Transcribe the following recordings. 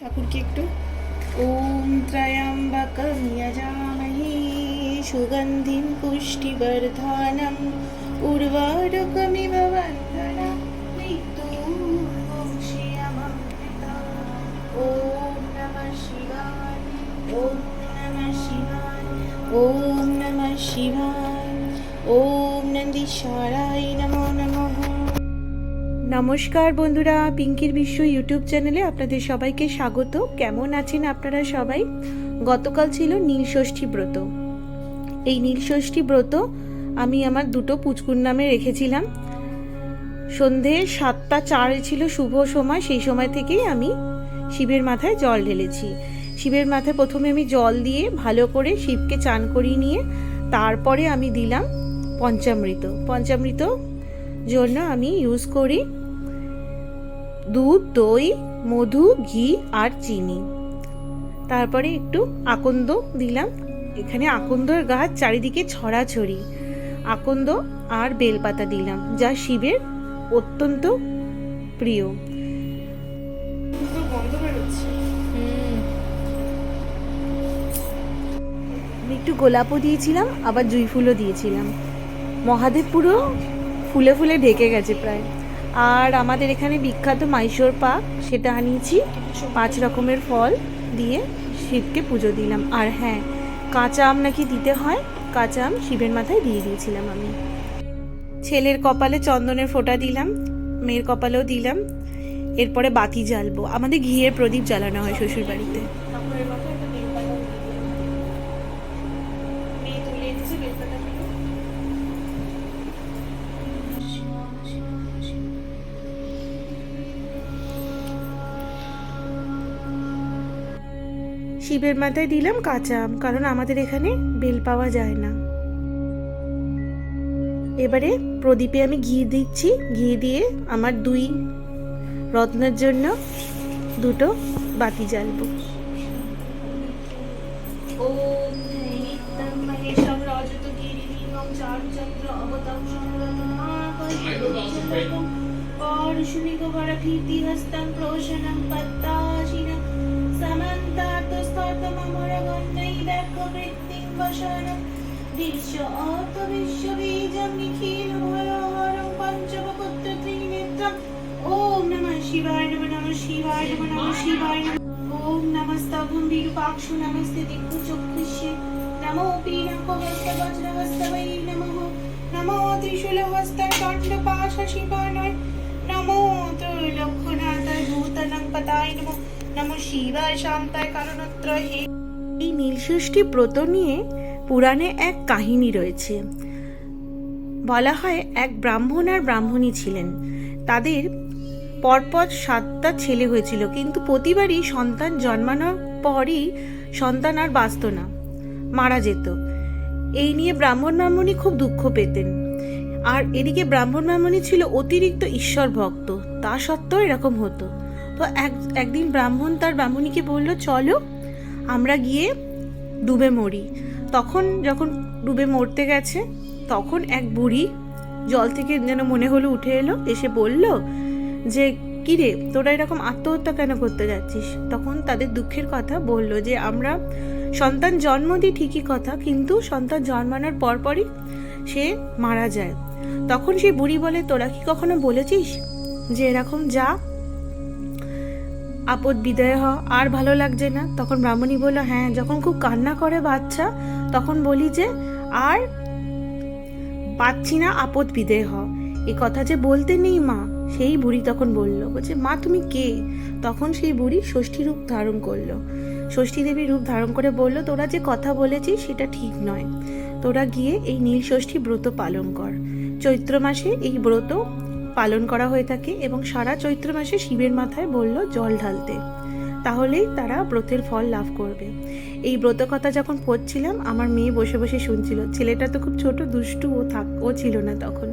ঠাকুরকে একটু ওম ত্রয়ম্বকম যজামহে সুগন্ধিম পুষ্টিবর্ধনম উর্বারুকমিব বন্ধনা ওম নমঃ শিবায় ওম নমঃ শিবায় ওম নমঃ শিবায় ওম নন্দীশ্বরায় নমো নমস্কার বন্ধুরা, পিঙ্কির বিশ্ব ইউটিউব চ্যানেলে আপনাদের সবাইকে স্বাগত। কেমন আছেন আপনারা সবাই? গতকাল ছিল নীলষষ্ঠী ব্রত। এই নীলষষ্ঠী ব্রত আমি আমার দুটো পুচকুর নামে রেখেছিলাম। সন্ধে সাতটা চারে ছিল শুভ সময়, সেই সময় থেকেই আমি শিবের মাথায় জল ঢেলেছি। শিবের মাথায় প্রথমে আমি জল দিয়ে ভালো করে শিবকে চান করিয়ে নিয়ে তারপরে আমি দিলাম পঞ্চামৃত। পঞ্চামৃত জন্য আমি ইউজ করি দুধ, দই, মধু, ঘি আর চিনি। তারপরে একটু আকন্দ দিলাম। এখানে আকন্দর গাছ চারিদিকে ছড়াছড়ি। আকন্দ আর বেলপাতা দিলাম, যা শিবের অত্যন্ত প্রিয়। একটু গোলাপও দিয়েছিলাম, আবার জুই ফুলও দিয়েছিলাম। মহাদেব পুরো ফুলে ফুলে ঢেকে গেছে প্রায়। আর আমাদের এখানে বিখ্যাত মাইশোর পাক, সেটা আনিয়েছি। পাঁচ রকমের ফল দিয়ে শিবকে পুজো দিলাম। আর হ্যাঁ কাঁচা আম নাকি দিতে হয়, কাঁচা আম শিবের মাথায় দিয়ে দিয়েছিলাম আমি। ছেলের কপালে চন্দনের ফোঁটা দিলাম, মেয়ের কপালেও দিলাম। এরপরে বাতি জ্বালবো। আমাদের ঘিয়ের প্রদীপ জ্বালানো হয় শ্বশুর বাড়িতে শিবের মাথায় দিলাম কাঁচা আম, কারণ আমাদের এখানে বেল পাওয়া যায় না। এবারে প্রদীপে আমি ঘি দিচ্ছি, ঘি দিয়ে আমার দুই রত্নের জন্য দুটো বাতি জ্বালবো। রজতগিরিলিঙ্গং চারুচন্দ্র অবতংসং রত্নাকরং কৃত্রিম বসানম বিশ্ব অত বিশ্ববীজম নিখিল ভয়হরম পঞ্চমপুত্র ত্রিনেত্রম ওম নমঃ শিবায় নমঃ নমঃ শিবায় নমঃ নমঃ শিবায় ওম নমস্তভম বিরূপাক্ষ নমস্তে দিক্ষ চক্ষুষে। নমো পীনাক হস্ত বজ্রহস্ত বৈ নমঃ। নমো ত্রিশূল হস্ত দণ্ড পাশ শিবানয় নমো ত্রৈলক্ষ্যনাথ ভূতনং পতায় নমঃ। নমঃ শিবায় শান্তায় কারণত্রয়। হে এই নীলষষ্ঠী ব্রত নিয়ে পুরাণে এক কাহিনী রয়েছে। বলা হয়, এক ব্রাহ্মণ আর ব্রাহ্মণী ছিলেন। তাদের পরপর সাতটা ছেলে হয়েছিল, কিন্তু প্রতিবারই সন্তান জন্মানোর পরই সন্তান আর বাঁচত না, মারা যেত। এই নিয়ে ব্রাহ্মণ ব্রাহ্মণী খুব দুঃখ পেতেন। আর এদিকে ব্রাহ্মণ ব্রাহ্মণী ছিল অতিরিক্ত ঈশ্বর ভক্ত, তা সত্ত্বেও এরকম হতো। তো এক, একদিন ব্রাহ্মণ তার ব্রাহ্মণীকে বলল, চলো আমরা গিয়ে ডুবে মরি। তখন যখন ডুবে মরতে গেছে, তখন এক বুড়ি জল থেকে যেন মনে হলো উঠে এলো, এসে বলল যে কিরে তোরা এরকম আত্মহত্যা কেন করতে যাচ্ছিস? তখন তাদের দুঃখের কথা বলল যে, আমরা সন্তান জন্ম দিই ঠিকই কথা, কিন্তু সন্তান জন্মানোর পরপরই সে মারা যায়। তখন সেই বুড়ি বলে, তোরা কি কখনো বলেছিস যে, এরকম যা আপদ বিদায় হ আর ভালো লাগছে না। তখন ব্রাহ্মণী বলল হ্যাঁ যখন খুব কান্না করে বাচ্চা, তখন বলি যে, আর পাচ্ছি না আপদ বিদায় হ এ কথা যে বলতে নেই মা, সেই বুড়ি তখন বলল, বলছে, মা, তুমি কে? তখন সেই বুড়ি ষষ্ঠী রূপ ধারণ করল। ষষ্ঠী দেবী রূপ ধারণ করে বলল, তোরা যে কথা বলেছিস, সেটা ঠিক নয়। তোরা গিয়ে এই নীল ষষ্ঠী ব্রত পালন কর। চৈত্র মাসে এই ব্রত পালন করা হয়ে থাকে এবং সারা চৈত্র মাসে শিবের মাথায় বলল জল ঢালতে। তাহলেই তারা ব্রতের ফল লাভ করবে। এই ব্রত কথা যখন পড়ছিলাম, আমার মেয়ে বসে বসে শুনছিল। ছেলেটা তো খুব ছোট, দুষ্টু ও থাক, ও ছিল না তখন।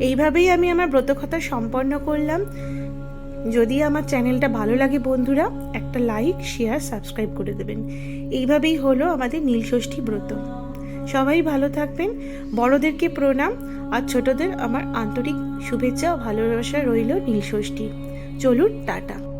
এইভাবেই আমি আমার ব্রত কথা সম্পন্ন করলাম। যদি আমার চ্যানেলটা ভালো লাগে বন্ধুরা, একটা লাইক, শেয়ার, সাবস্ক্রাইব করে দেবেন। এইভাবেই হলো আমাদের নীলষষ্ঠী ব্রত। সবাই ভালো থাকবেন। বড়দেরকে প্রণাম। আর ছোটদের আমার আন্তরিক শুভেচ্ছা ও ভালোবাসা রইল নীলষষ্ঠী চলুন টাটা।